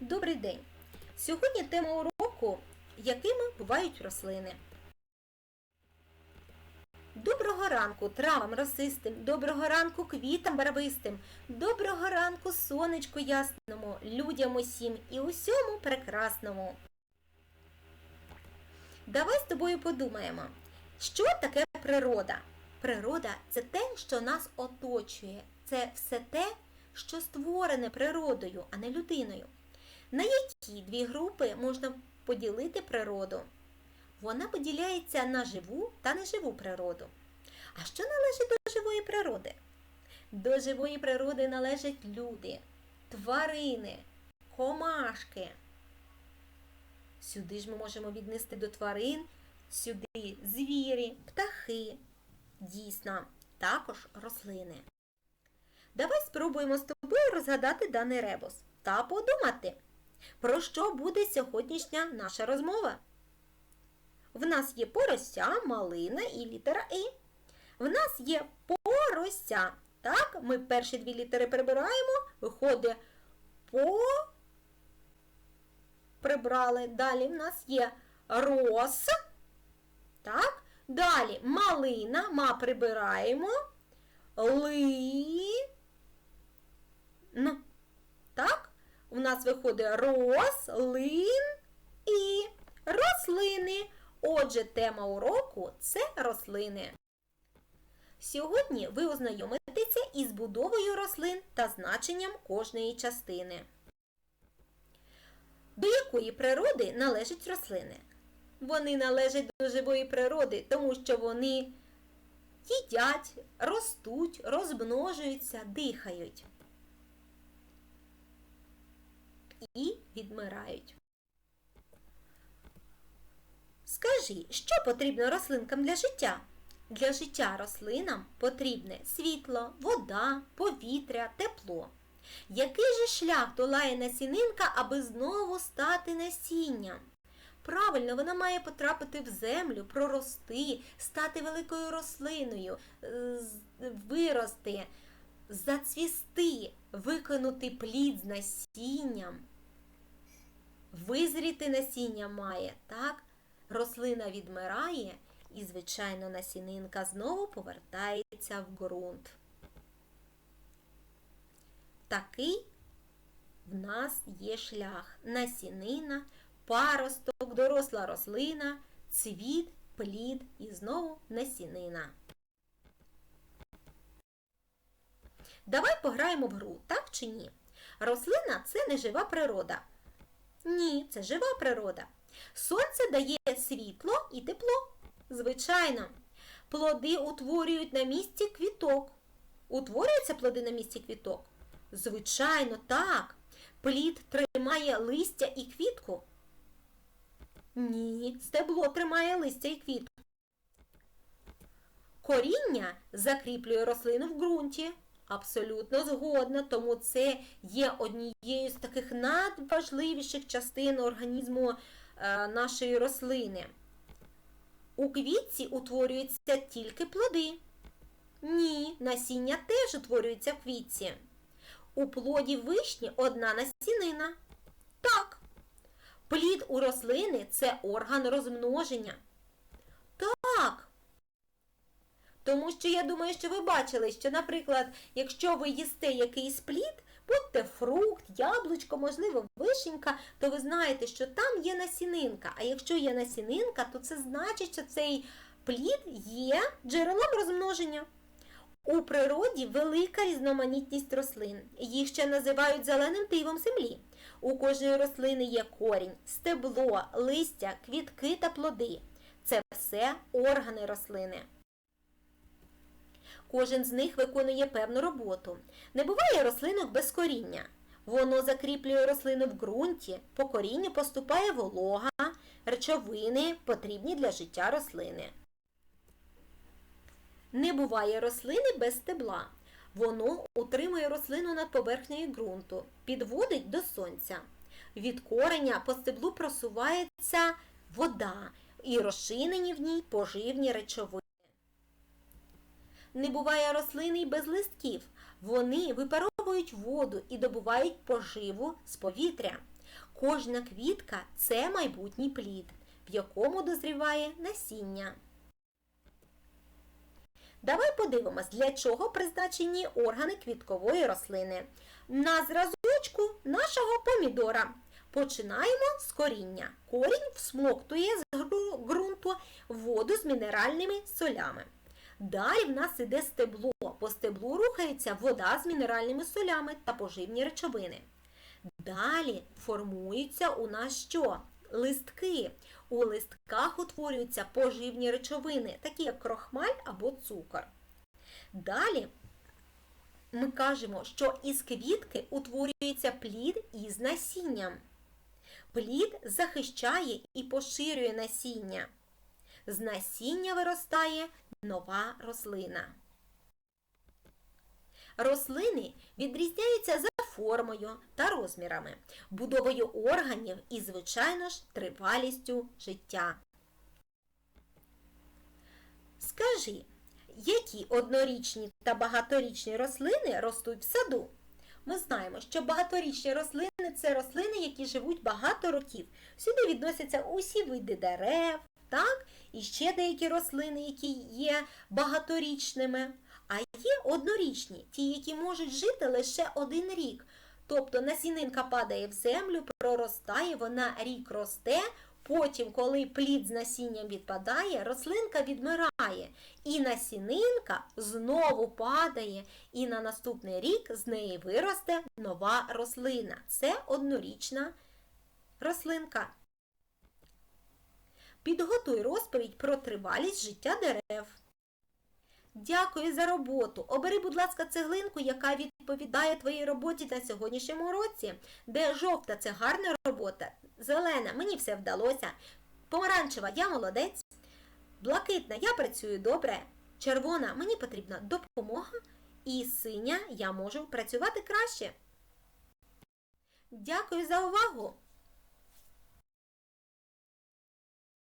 Добрий день! Сьогодні тема уроку якими бувають рослини. Доброго ранку травам росистим, доброго ранку квітам барвистим, доброго ранку сонечку ясному, людям усім і усьому прекрасному. Давай з тобою подумаємо, що таке природа? Природа це те, що нас оточує. Це все те, що створене природою, а не людиною. На які дві групи можна поділити природу? Вона поділяється на живу та неживу природу. А що належить до живої природи? До живої природи належать люди, тварини, комашки. Сюди ж ми можемо віднести до тварин, сюди звірі, птахи, дійсно, також рослини. Давай спробуємо з тобою розгадати даний ребус та подумати, про що буде сьогоднішня наша розмова. В нас є порося, малина і літера І. В нас є порося. Так, ми перші дві літери прибираємо, виходить по. Прибрали. Далі в нас є рос. Так. Далі малина, ма прибираємо. Ли. Н. У нас виходить рослин і рослини. Отже, тема уроку це рослини. Сьогодні ви ознайомитеся із будовою рослин та значенням кожної частини. До якої природи належать рослини? Вони належать до живої природи, тому що вони їдять, ростуть, розмножуються, дихають і відмирають. Скажи, що потрібно рослинкам для життя? Для життя рослинам потрібне світло, вода, повітря, тепло. Який же шлях долає насінинка, аби знову стати насінням? Правильно, вона має потрапити в землю, прорости, стати великою рослиною, вирости, зацвісти, виконати плід з насінням. Визріти насіння має, так? Рослина відмирає і, звичайно, насінинка знову повертається в ґрунт. Такий в нас є шлях. Насінина, паросток, доросла рослина, цвіт, плід і знову насінина. Давай пограємо в гру, так чи ні? Рослина це не жива природа. Ні, це жива природа. Сонце дає світло і тепло. Звичайно. Плоди утворюють на місці квіток. Утворюються плоди на місці квіток? Звичайно, так. Плід тримає листя і квітку. Ні, стебло тримає листя і квітку. Коріння закріплює рослину в ґрунті. Абсолютно згодна, тому це є однією з таких надважливіших частин організму е, нашої рослини. У квітці утворюються тільки плоди. Ні, насіння теж утворюється в квітці. У плоді вишні одна насінина. Так. Плід у рослини це орган розмноження. Так. Тому що я думаю, що ви бачили, що, наприклад, якщо ви їсте якийсь плід, будь-те фрукт, яблучко, можливо, вишенька, то ви знаєте, що там є насінинка. А якщо є насінинка, то це значить, що цей плід є джерелом розмноження. У природі велика різноманітність рослин. Їх ще називають зеленим дивом землі. У кожної рослини є корінь, стебло, листя, квітки та плоди. Це все органи рослини. Кожен з них виконує певну роботу. Не буває рослинок без коріння. Воно закріплює рослину в ґрунті, по корінню поступає волога, речовини, потрібні для життя рослини. Не буває рослини без стебла. Воно утримує рослину над поверхнею ґрунту, підводить до сонця. Від кореня по стеблу просувається вода і розчинені в ній поживні речовини. Не буває рослини й без листків. Вони випаровують воду і добувають поживу з повітря. Кожна квітка це майбутній плід, в якому дозріває насіння. Давай подивимось, для чого призначені органи квіткової рослини. На зразочку нашого помідора. Починаємо з коріння. Корінь всмоктує з ґрунту воду з мінеральними солями. Далі в нас іде стебло. По стеблу рухається вода з мінеральними солями та поживні речовини. Далі формуються у нас що? Листки. У листках утворюються поживні речовини, такі як крохмаль або цукор. Далі ми кажемо, що із квітки утворюється плід із насінням. Плід захищає і поширює насіння. З насіння виростає нова рослина. Рослини відрізняються за формою та розмірами, будовою органів і, звичайно ж, тривалістю життя. Скажи, які однорічні та багаторічні рослини ростуть в саду? Ми знаємо, що багаторічні рослини це рослини, які живуть багато років. Сюди відносяться усі види дерев, так? і ще деякі рослини, які є багаторічними. А є однорічні, ті, які можуть жити лише один рік. Тобто насінинка падає в землю, проростає, вона рік росте. Потім, коли плід з насінням відпадає, рослинка відмирає, і насінинка знову падає, і на наступний рік з неї виросте нова рослина. Це однорічна рослинка. Підготуй розповідь про тривалість життя дерев. Дякую за роботу. Обери, будь ласка, цеглинку, яка відповідає твоїй роботі на сьогоднішньому році. Де жовта це гарна робота, зелена мені все вдалося. Помаранчева я молодець. Блакитна я працюю добре. Червона мені потрібна допомога. І синя я можу працювати краще. Дякую за увагу!